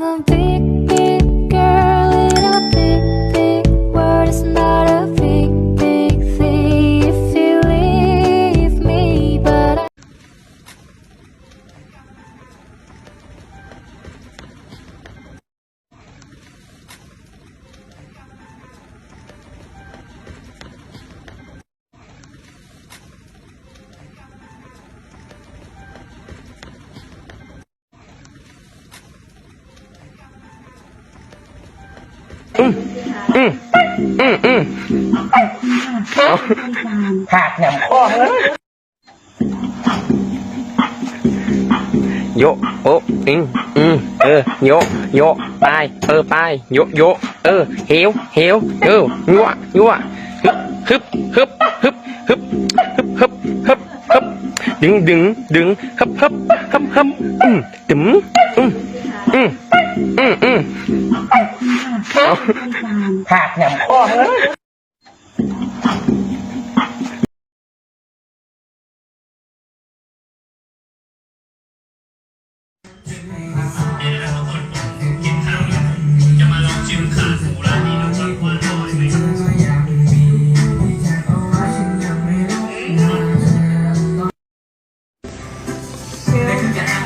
gonna be อืมอืมอืมอืมหักแหนมข้อเลยโยโอะอิงอืมเออโยโยไปเออไปโยโยเออเหวเหวเออยั่วยั่วฮึบฮึบฮึบฮึบฮึบฮึบฮึบฮึบฮึบดึงดึงดึงฮึบฮึบฮึบฮึบอืมตึมอืมอืมอืมอืม เอาหักแหนมข้อเลย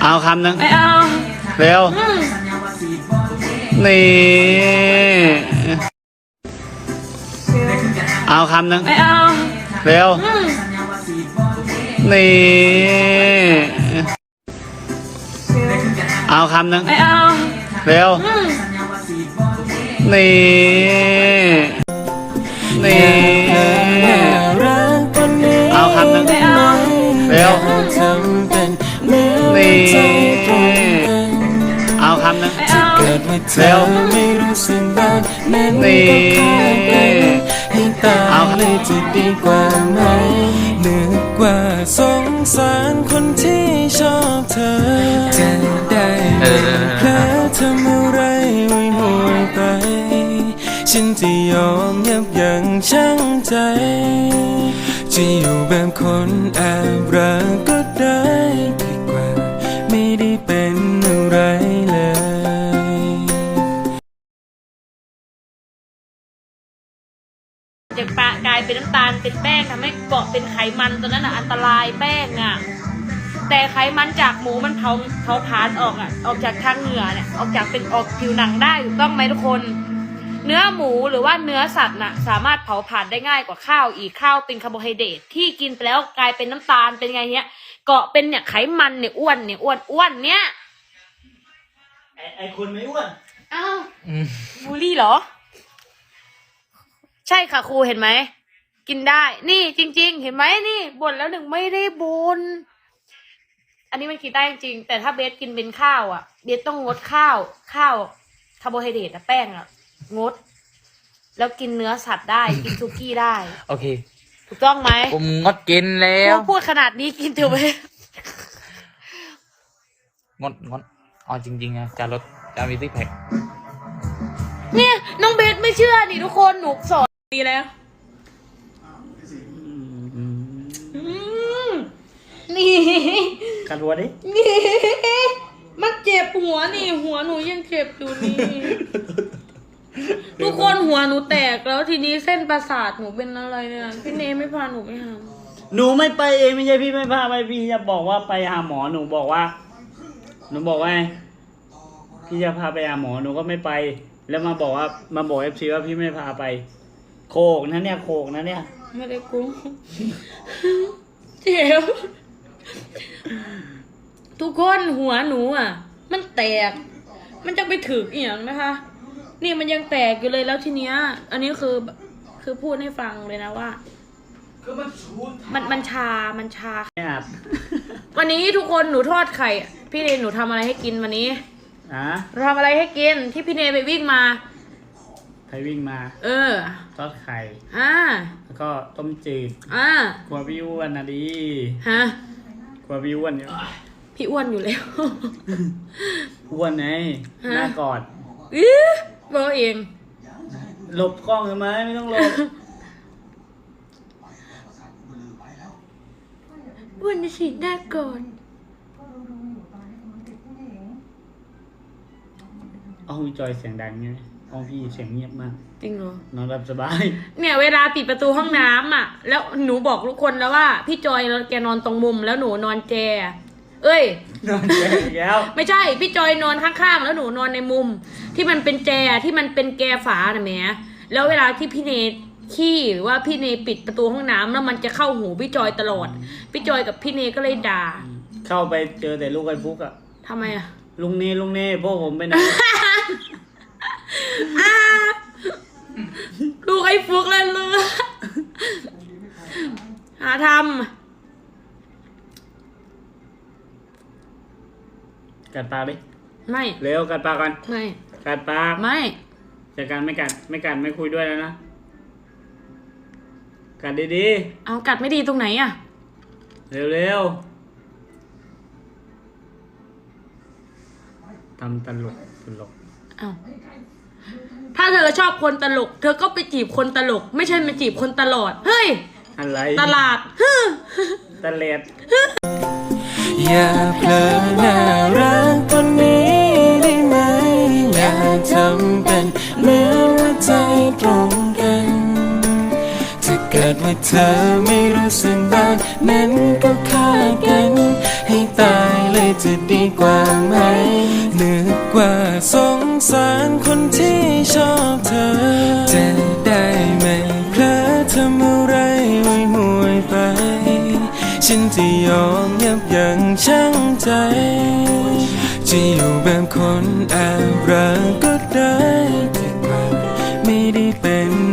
เอาคำหนึ่งไม่เอา เร็ว นี่เอาคำหนึ่งไม่เอาเร็วนี่เอาคำหนึ่งไม่เอาเร็วนี่นี่ เร็วไม่รู้สึกบ้างนั้นนี่ก็แค่เป็นให้ตายเลยจะดีกว่าไหมนึกว่าสงสารคนที่ชอบเธอจะได้ไม่แพ้ทำอะไรไว้ห่วยไป ฉันจะยอมยับยั้งชั่งใจจะอยู่แบบคนแอบรักก็ได้ เป็นน้ำตาลเป็นแป้งทำให้เกาะเป็นไขมันตัวนั้นอะอันตรายแป้งอะแต่ไขมันจากหมูมันเผาเผาผลาญออกอะออกจากทางเหงื่อเนี่ยออกจากเป็นออกผิวหนังได้ถูกต้องไหมทุกคน เนื้อหมูหรือว่าเนื้อสัตว์น่ะสามารถเผาผลาญได้ง่ายกว่าข้าวอีกข้าวเป็นคาร์โบไฮเดรตที่กินไปแล้วกลายเป็นน้ำตาลเป็นไงเนี้ยเกาะเป็นเนี่ยไขมันเนี่ยอ้วนเนี่ยอ้วนอ้วนเนี่ยไอ้ไอ้คนไม่อ้วนอ้าวบูลลี่เหรอ ใช่ค่ะครูเห็นไหม กินได้ นี่จริง ๆ เห็นไหมนี่บ่นแล้วหนึ่งไม่ได้บ่นอันนี้มันกินได้จริงๆแต่ถ้าเบสกินเป็นข้าวอะ เบสต้องงดข้าว ข้าวคาร์โบไฮเดรตอะแป้งอะงด แล้วกินเนื้อสัตว์ได้ กินซุกี้ได้ โอเค ถูกต้องไหมผมงดกินแล้ครูวพูดขนาดนี้กินเถอะเบสงดงดเอาจริงๆนะจะลดจะมีซิกแพคเนี่ยน้องเบสไม่เชื่อนี่ทุกคนหนูสอนดีแล้ว อืมนี่ กันหัวดินี่มันเจ็บหัวนี่ หัวหนูยังเจ็บอยู่นี่ทุกคนหัวหนูแตกแล้วทีนี้เส้นประสาทหนูเป็นอะไรเนี่ยพี่เนไม่พาหนูไปหาหมอหนูไม่ไปเองไม่ใช่พี่ไม่พาไปพี่จะบอกว่าไปหาหมอหนูบอกว่า หนูบอกว่าไงพี่จะพาไปหาหมอหนูก็ไม่ไป แล้วมาบอกว่ามาบอกเอฟซีว่าพี่ไม่พาไป โคกนะเนี่ยโคกนะเนี่ย ไม่ได้กุ้งเจ็บ ทุกคนหัวหนูอะ มันแตก มันจะไปถึกอีกอย่างนะคะ นี่มันยังแตกอยู่เลยแล้วทีเนี้ย อันนี้คือคือพูดให้ฟังเลยนะว่ามันมันชา มันชา เนี่ยวันนี้ทุกคนหนูทอดไข่อะพี่เนยหนูทำอะไรให้กินวันนี้อะหนูทำอะไรให้กินที่พี่เนยไปวิ่งมาใครวิ่งมาเออ ทอดไข่ อ่า แล้วก็ต้มจืดอ่า กลัวพี่อ้วนนะดี ฮะ กลัวพี่อ้วนเนี่ย พี่อ้วนอยู่แล้ว อ้วนไงฮะ หน้ากอดอื้อบอกเอง หลบกล้องทำไมไม่ต้องหลบ อ้วนจะฉีดหน้าก่อน เอาพี่จอยเสียงดังไงห้องพี่เสียงเงียบมาก จริงเหรอ นอนหลับสบาย เนี่ยเวลาปิดประตูห้องน้ำอะ แล้วหนูบอกทุกคนแล้วว่า พี่จอยแกนอนตรงมุมแล้วหนูนอนแจ เอ้ย นอนแย่อีกแล้ว ไม่ใช่ พี่จอยนอนข้างๆ แล้วหนูนอนในมุม ที่มันเป็นแจที่มันเป็นแกฝาน่ะแหมแล้วเวลาที่พี่เนขี้หรือว่าพี่เนปิดประตูห้องน้ำแล้วมันจะเข้าหูพี่จอยตลอด พี่จอยกับพี่เนก็เลยด่าเข้าไปเจอแต่ลูกไอ้ฟุกอะทำไมอะลุงเน่ลุงเน่พวกผมไปไหน อ้าลูกไอ้ฟุกแล้วเลยหาท กัดปากดิำไม่ เร็วกัดปากก่อนไม่ กัดปากไม่จากการไม่กัดไม่กัดไม่คุยด้วยแล้วนะกัดดีเอากัดไม่ดีตรงไหนอะๆเร็วๆทำตลกตลกเอาถ้าเธอชอบคนตลก เธอก็ไปจีบคนตลก ไม่ใช่มาจีบคนตลอด เฮ้ย อะไรตลาดฮึ่มตะเล็ด อย่าเผลอน่ารักคนนี้ได้ไหม อย่าทำเป็นเหมือนว่าใจตรงกัน ถ้าเกิดว่าเธอไม่รู้สึกบ้างนั้นก็ฆ่ากัน ให้ตายเลยจะดีกว่าไหมนึกว่าสงสารคนที่ชอบเธอ ฉันจะยอมยับยั้งชั่งใจ จะอยู่แบบคนแอบรักก็ได้ไม่ได้เป็น